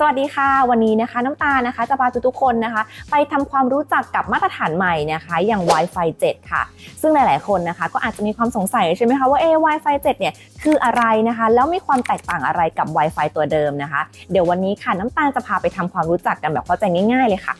สวัสดีค่ะ วันนี้นะคะน้ำตาลนะคะจะพาทุกๆคนนะคะ ไปทำความรู้จักกับมาตรฐานใหม่นะคะอย่าง Wi-Fi 7 ค่ะ ซึ่งหลายๆคนนะคะ ก็อาจจะมีความสงสัยใช่ไหมคะว่าเอ Wi-Fi 7 เนี่ยคืออะไรนะคะ แล้วมีความแตกต่างอะไรกับ Wi-Fi ตัวเดิมนะคะ เดี๋ยววันนี้ค่ะน้ำตาลจะพาไปทำความรู้จักกันแบบเข้าใจง่าย ๆ เลยค่ะ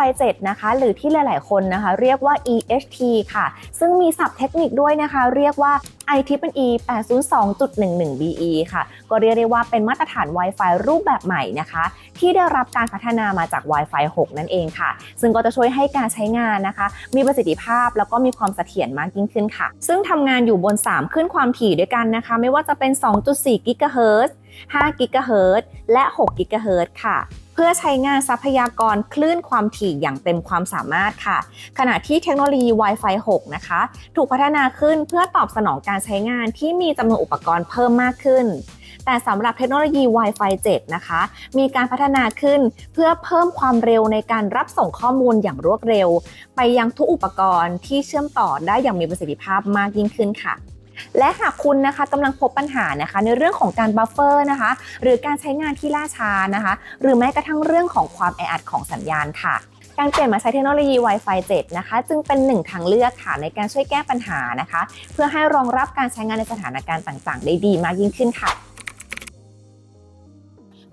Wi-Fi 7นะคะ หรือที่หลาย ๆ คนนะคะ เรียกว่า EHT ค่ะ ซึ่งมีศัพท์เทคนิคด้วยนะคะ เรียกว่า IEEE 802.11 BE ค่ะ ก็เรียกได้ว่าเป็นมาตรฐาน Wi-Fi รูปแบบใหม่นะคะ ที่ได้รับการพัฒนามาจาก Wi-Fi 6 นั่นเองค่ะ ซึ่งก็จะช่วยให้การใช้งานนะคะ มีประสิทธิภาพแล้วก็มีความเสถียรมากยิ่งขึ้นค่ะ ซึ่งทำงานอยู่บน 3 ขึ้นความถี่ด้วยกันนะคะ ไม่ว่าจะเป็น 2.4 GHz 5 GHz และ 6 GHz ค่ะ พื่อใช้งานทรัพยากรคลื่นความถี่อย่างเต็มความสามารถค่ะ ขณะที่เทคโนโลยี Wi-Fi 6 นะคะ ถูกพัฒนาขึ้นเพื่อตอบสนองการใช้งานที่มีจำนวนอุปกรณ์เพิ่มมากขึ้นแต่สำหรับเทคโนโลยี Wi-Fi 7 นะคะ มีการพัฒนาขึ้นเพื่อเพิ่มความเร็วในการรับส่งข้อมูลอย่างรวดเร็ว ไปยังทุกอุปกรณ์ที่เชื่อมต่อได้อย่างมีประสิทธิภาพมากยิ่งขึ้นค่ะ และหากคุณนะคะกำลังพบปัญหานะคะในเรื่องของการบัฟเฟอร์นะคะ หรือการใช้งานที่ล่าช้านะคะ หรือแม้กระทั่งเรื่องของความแออัดของสัญญาณค่ะการเปลี่ยนมาใช้เทคโนโลยี Wi-Fi 7 นะคะ จึงเป็นหนึ่งทางเลือกค่ะในการช่วยแก้ปัญหานะคะ เพื่อให้รองรับการใช้งานในสถานการณ์ต่างๆ ได้ดีมากยิ่งขึ้นค่ะ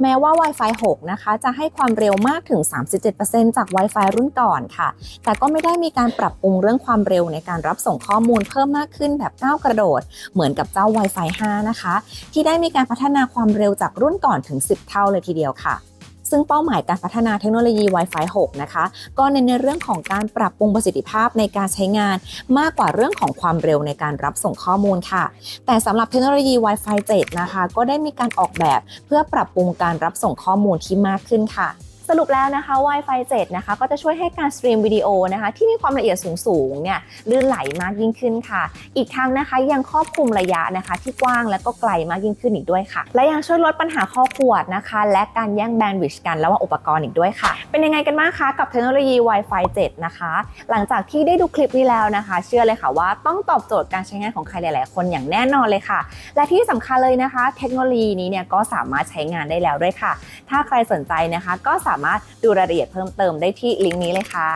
แม้ว่า Wi-Fi 6 นะคะ จะให้ความเร็วมากถึง 37%จาก Wi-Fi รุ่นก่อนค่ะ แต่ก็ไม่ได้มีการปรับปรุงเรื่องความเร็วในการรับส่งข้อมูลเพิ่มมากขึ้นแบบก้าวกระโดด เหมือนกับเจ้า Wi-Fi 5 นะคะ ที่ได้มีการพัฒนาความเร็วจากรุ่นก่อนถึง 10 เท่าเลยทีเดียวค่ะ ซึ่งเป้าหมายการพัฒนาเทคโนโลยี Wi-Fi 6 นะคะ ก็เน้นในเรื่องของการปรับปรุงประสิทธิภาพในการใช้งาน มากกว่าเรื่องของความเร็วในการรับส่งข้อมูลค่ะ แต่สำหรับเทคโนโลยี Wi-Fi 7 นะคะ ก็ได้มีการออกแบบเพื่อปรับปรุงการรับส่งข้อมูลที่มากขึ้นค่ะ สรุปแล้วนะคะ Wi-Fi 7 นะคะ ก็จะช่วยให้การสตรีมวิดีโอนะคะ ที่มีความละเอียดสูงๆเนี่ยลื่นไหลมากยิ่งขึ้นค่ะ อีกทั้งนะคะยังครอบคลุมระยะนะคะ ที่กว้างและก็ไกลมากยิ่งขึ้นอีกด้วยค่ะ และยังช่วยลดปัญหาข้อขวดนะคะ และการแย่งแบนด์วิดต์กันระหว่างอุปกรณ์อีกด้วยค่ะ เป็นยังไงกันบ้างคะกับเทคโนโลยี Wi-Fi 7 นะคะ หลังจากที่ได้ดูคลิปนี้แล้วนะคะ เชื่อเลยค่ะว่าต้องตอบโจทย์การใช้งานของใครหลาย ๆ คนอย่างแน่นอนเลยค่ะ และที่สำคัญเลยนะคะ เทคโนโลยีนี้เนี่ยก็สามารถใช้งานได้แล้วด้วยค่ะ ถ้าใครสนใจนะคะก็สาามารถดูรายละเอียดเพิ่มเติมได้ที่ลิงก์นี้เลยค่ะ